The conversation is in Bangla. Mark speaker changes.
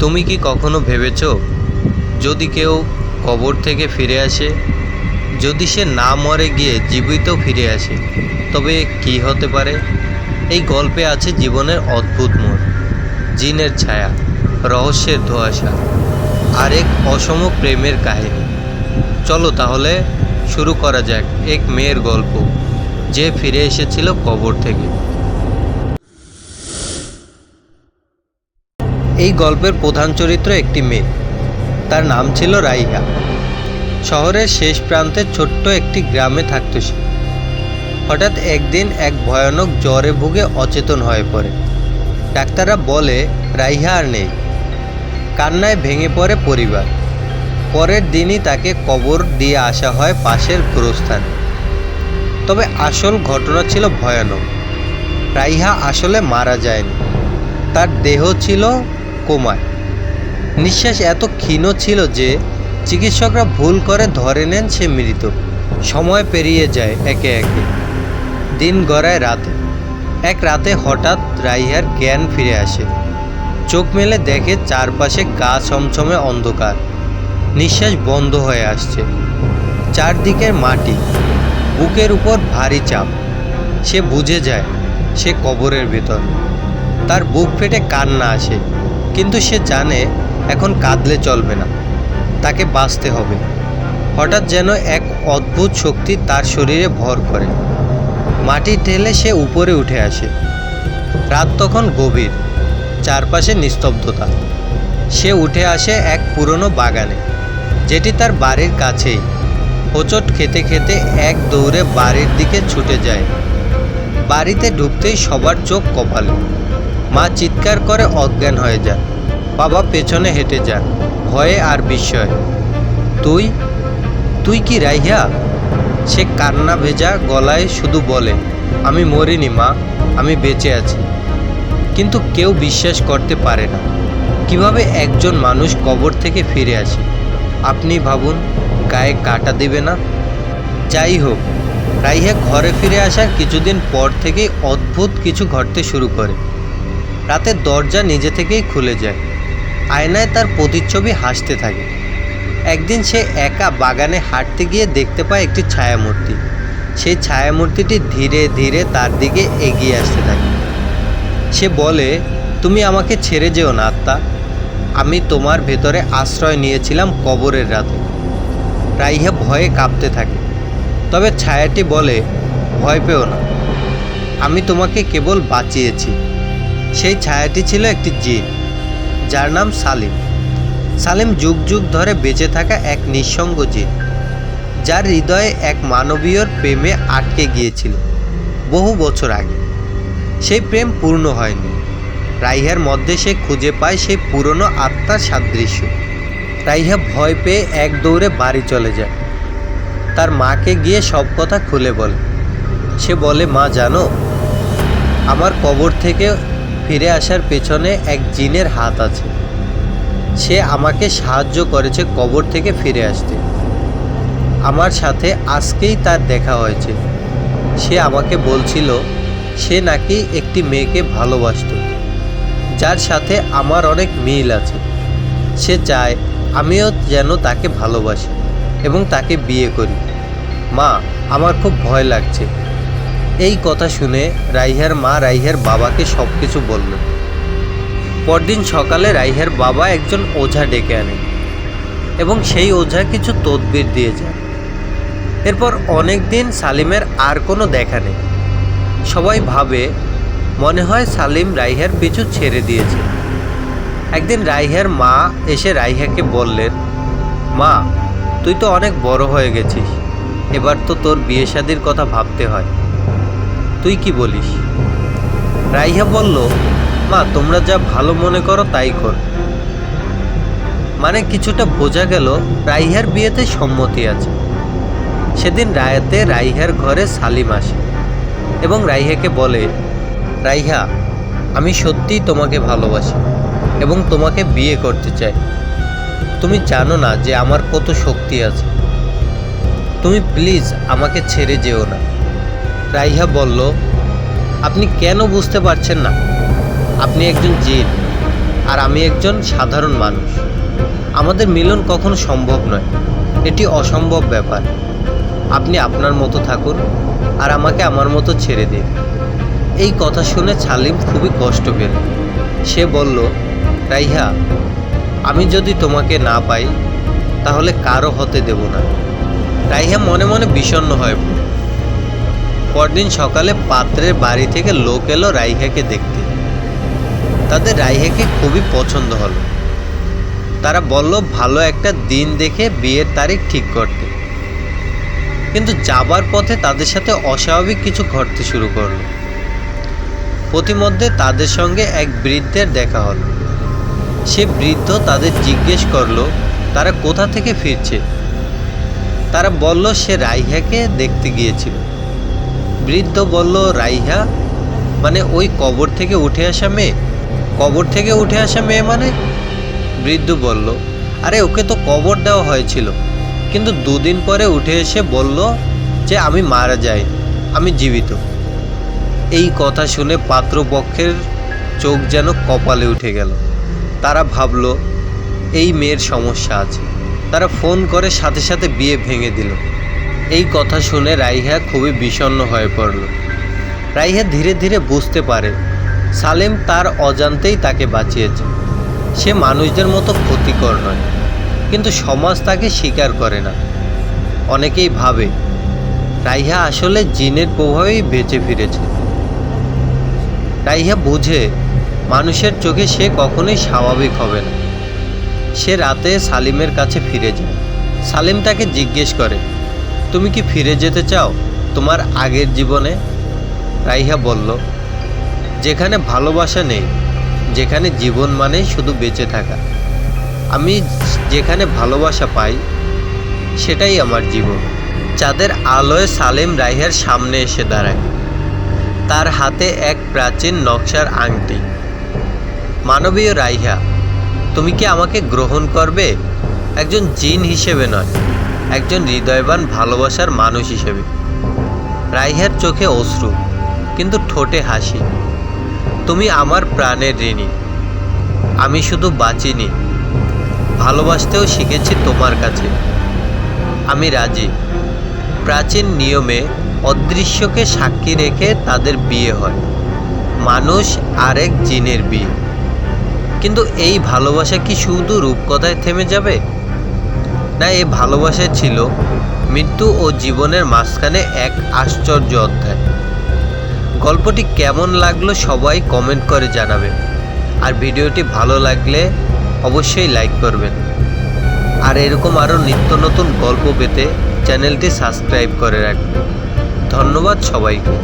Speaker 1: তুমি কি কখনো ভেবেছ, যদি কেউ কবর থেকে ফিরে আসে, যদি সে না মরে গিয়ে জীবিত ফিরে আসে, তবে কি হতে পারে? এই গল্পে আছে জীবনের অদ্ভুত মোড়, জিনের ছায়া, রহস্যের ধোঁয়াশা আর এক অসম প্রেমের কাহিনী। চলো তাহলে শুরু করা যাক এক মেয়ের গল্প, যে ফিরে এসেছিল কবর থেকে। এই গল্পের প্রধান চরিত্র একটি মেয়ে। তার নাম ছিল রাইহা। শহরের শেষ প্রান্তে ছোট্ট একটি গ্রামে থাকত সে। হঠাৎ একদিন এক ভয়ানক জ্বরে ভুগে অচেতন হয়ে পড়ে। ডাক্তাররা বলে, রাইহা আর নেই। কান্নায় ভেঙে পড়ে পরিবার। পরের দিনই তাকে কবর দিয়ে আসা হয় পাশের গোরস্থানে। তবে আসল ঘটনা ছিল ভয়ানক। রাইহা আসলে মারা যায়নি। তার দেহ ছিল কোমায়। নিঃশ্বাস এত ক্ষীণ ছিল যে চিকিৎসকরা ভুল করে ধরে নেন সে মৃত। সময় পেরিয়ে যায় একে একে। দিন গড়ায় রাতে। এক রাতে হঠাৎ রাইহার জ্ঞান ফিরে আসে। চোখ মেলে দেখে চারপাশে গা ছমছমে অন্ধকার। নিঃশ্বাস বন্ধ হয়ে আসছে। চারদিকের মাটি। বুকের উপর ভারী চাপ। সে বুঝে যায় সে কবরের ভেতর। তার বুক ফেটে কান্না আসে। কিন্তু সে জানে এখন কাঁদলে চলবে না। তাকে বাঁচতে হবে। হঠাৎ যেন এক অদ্ভুত শক্তি তার শরীরে ভর করে। মাটি ঠেলে সে উপরে উঠে আসে। রাত তখন গভীর, চারপাশে নিস্তব্ধতা। সে উঠে আসে এক পুরনো বাগানে, যেটি তার বাড়ির কাছেই। হোঁচট খেতে খেতে এক দৌড়ে বাড়ির দিকে ছুটে যায়। বাড়িতে ঢুকতেই সবার চোখ কপালে। মা চিৎকার করে অজ্ঞান হয়ে যান বাবা পেছনে হেঁটে যান। ভয়ে আর বিস্ময়ে। তুই? তুই কি রাইহা? সে কান্না ভেজা গলায় শুধু বলে, আমি মরিনি মা, আমি বেঁচে আছি। কিন্তু কেউ বিশ্বাস করতে পারে না। কীভাবে একজন মানুষ কবর থেকে ফিরে আসে? আপনি ভাবুন, গায়ে কাটা দেবে না? যাই হোক, রাইহা ঘরে ফিরে আসার কিছুদিন পর থেকেই অদ্ভুত কিছু ঘটতে শুরু করে। রাতের দরজা নিজে থেকেই খুলে যায়। আয়নায় তার প্রতিচ্ছবি হাসতে থাকে। একদিন সে একা বাগানে হাঁটতে গিয়ে দেখতে পায় একটি ছায়ামূর্তি। সেই ছায়ামূর্তিটি ধীরে ধীরে তার দিকে এগিয়ে আসতে থাকে। সে বলে, তুমি আমাকে ছেড়ে যেও না, আত্মা। আমি তোমার ভেতরে আশ্রয় নিয়েছিলাম কবরের রাতে রাইহা ভয়ে কাঁপতে থাকে। তবে ছায়াটি বলে, ভয় পেও না। আমি তোমাকে কেবল বাঁচিয়েছি। সেই ছায়াটি ছিল একটি জিন, যার নাম সালিম। সালিম যুগ যুগ ধরে বেঁচে থাকা এক নিঃসঙ্গ জিন, যার হৃদয়ে এক মানবীয় প্রেমে আটকে গিয়েছিল বহু বছর আগে। সেই প্রেম পূর্ণ হয়নি। রাইহার মধ্যে সে খুঁজে পায় সেই পুরনো আত্মার সাদৃশ্য। রাইহা ভয় পেয়ে এক দৌড়ে বাড়ি চলে যায়। তার মাকে গিয়ে সব কথা খুলে বলে। সে বলে, মা, জানো, আমার কবর থেকে ফিরে আসার পেছনে এক জিনের হাত আছে। সে আমাকে সাহায্য করেছে কবর থেকে ফিরে আসতে। আমার সাথে আজকেই তার দেখা হয়েছে। সে আমাকে বলছিল, সে নাকি একটি মেয়েকে ভালোবাসতো, যার সাথে আমার অনেক মিল আছে। সে চায় আমিও যেন তাকে ভালোবাসি এবং তাকে বিয়ে করি। মা, আমার খুব ভয় লাগছে। এই কথা শুনে রাইহার মা রাইহার বাবাকে সব কিছু বলল। পরদিন সকালে রাইহার বাবা একজন ওঝা ডেকে আনে এবং সেই ওঝা কিছু তদবির দিয়ে যায়। এরপর অনেক দিন সালিমের আর কোনো দেখা নেই। সবাই ভাবে মনে হয় সালিম রাইহার পিছু ছেড়ে দিয়েছে। একদিন রাইহার মা এসে রাইহাকে বললেন, মা, তুই তো অনেক বড় হয়ে গেছিস। এবার তো তোর বিয়ে শাদির কথা ভাবতে হয়। তুই কি বলিস? রাইহা বলল, মা, তোমরা যা ভালো মনে করো তাই কর। মানে কিছুটা বোঝা গেল রাইহার বিয়েতে সম্মতি আছে। সেদিন রায়াতে রাইহার ঘরে সালিম আসে এবং রাইহাকে বলে, রাইহা, আমি সত্যিই তোমাকে ভালোবাসি এবং তোমাকে বিয়ে করতে চাই। তুমি জানো না যে আমার কত শক্তি আছে। তুমি প্লিজ আমাকে ছেড়ে যেও না। রাইহা বলল, আপনি কেন বুঝতে পারছেন না? আপনি একজন জিন, আর আমি একজন সাধারণ মানুষ। আমাদের মিলন কখনো সম্ভব নয়। এটি অসম্ভব ব্যাপার। আপনি আপনার মতো থাকুন, আর আমাকে আমার মতো ছেড়ে দিন। এই কথা শুনে সালিম খুবই কষ্ট পেল। সে বলল, রাইহা, আমি যদি তোমাকে না পাই, তাহলে কারও হতে দেব না। রাইহা মনে মনে বিষণ্ণ হয়ে পড়ল। পরদিন সকালে পাত্রের বাড়ি থেকে লোক এলো রাইহাকে দেখতে। তাদের রাইহাকে খুবই পছন্দ হলো। তারা বলল, ভালো একটা দিন দেখে বিয়ের তারিখ ঠিক করতে। কিন্তু যাবার পথে তাদের সাথে অস্বাভাবিক কিছু ঘটতে শুরু করল। প্রতিমধ্যে তাদের সঙ্গে এক বৃদ্ধের দেখা হলো। সে বৃদ্ধ তাদের জিজ্ঞেস করল, তারা কোথা থেকে ফিরছে? তারা বলল, সে রাইহাকে দেখতে গিয়েছিল। বৃদ্ধ বলল, রাইহা মানে ওই কবর থেকে উঠে আসা মেয়ে? কবর থেকে উঠে আসা মেয়ে মানে? বৃদ্ধ বলল, আরে, ওকে তো কবর দেওয়া হয়েছিল। কিন্তু দুদিন পরে উঠে এসে বলল যে আমি মারা যাই, আমি জীবিত। এই কথা শুনে পাত্রপক্ষের চোখ যেন কপালে উঠে গেল। তারা ভাবল, এই মেয়ের সমস্যা আছে। তারা ফোন করে সাথে সাথে বিয়ে ভেঙে দিল। এই কথা শুনে রাইহা খুবই বিষণ্ণ হয়ে পড়ল। রাইহা ধীরে ধীরে বুঝতে পারে, সালেম তার অজান্তেই তাকে বাঁচিয়েছে। সে মানুষদের মতো ক্ষতিকর নয়, কিন্তু সমাজ তাকে স্বীকার করে না। অনেকেই ভাবে, রাইহা আসলে জিনের প্রভাবেই বেঁচে ফিরেছে। রাইহা বুঝে, মানুষের চোখে সে কখনোই স্বাভাবিক হবে না। সে রাতে সালিমের কাছে ফিরে যায়। সালিম তাকে জিজ্ঞেস করে তুমি কি ফিরে যেতে চাও? তোমার আগের জীবনে? রাইহা বলল, যেখানে ভালোবাসা নেই, যেখানে জীবন মানেই শুধু বেঁচে থাকা। আমি যেখানে ভালোবাসা পাই, সেটাই আমার জীবন। চাঁদের আলোয় সালেম রাইহার সামনে এসে দাঁড়ায়। তার হাতে এক প্রাচীন নকশার আংটি। মানবীয় রাইহা, তুমি কি আমাকে গ্রহণ করবে? একজন জিন হিসেবে নয়। একজন হৃদয়বান, ভালোবাসার মানুষ হিসেবে। রাইহার চোখে অশ্রু, কিন্তু ঠোঁটে হাসি। তুমি আমার প্রাণের ঋণী। আমি শুধু বাঁচিনি। ভালোবাসতেও শিখেছি তোমার কাছে। আমি রাজি। প্রাচীন নিয়মে অদৃশ্যকে সাক্ষী রেখে তাদের বিয়ে হয়। মানুষ আরেক জিনের বিয়ে। কিন্তু এই ভালোবাসা কি শুধু রূপকথায় থেমে যাবে? না, এই ভালোবাসা ছিল মৃত্যু ও জীবনের মাঝখানে এক আশ্চর্য অধ্যায়। গল্পটি কেমন লাগল সবাই কমেন্ট করে জানাবেন আর ভিডিওটি ভালো লাগলে অবশ্যই লাইক করবেন। আর এরকম আরও নিত্য নতুন গল্প পেতে চ্যানেলটি সাবস্ক্রাইব করে রাখবেন। ধন্যবাদ সবাইকে।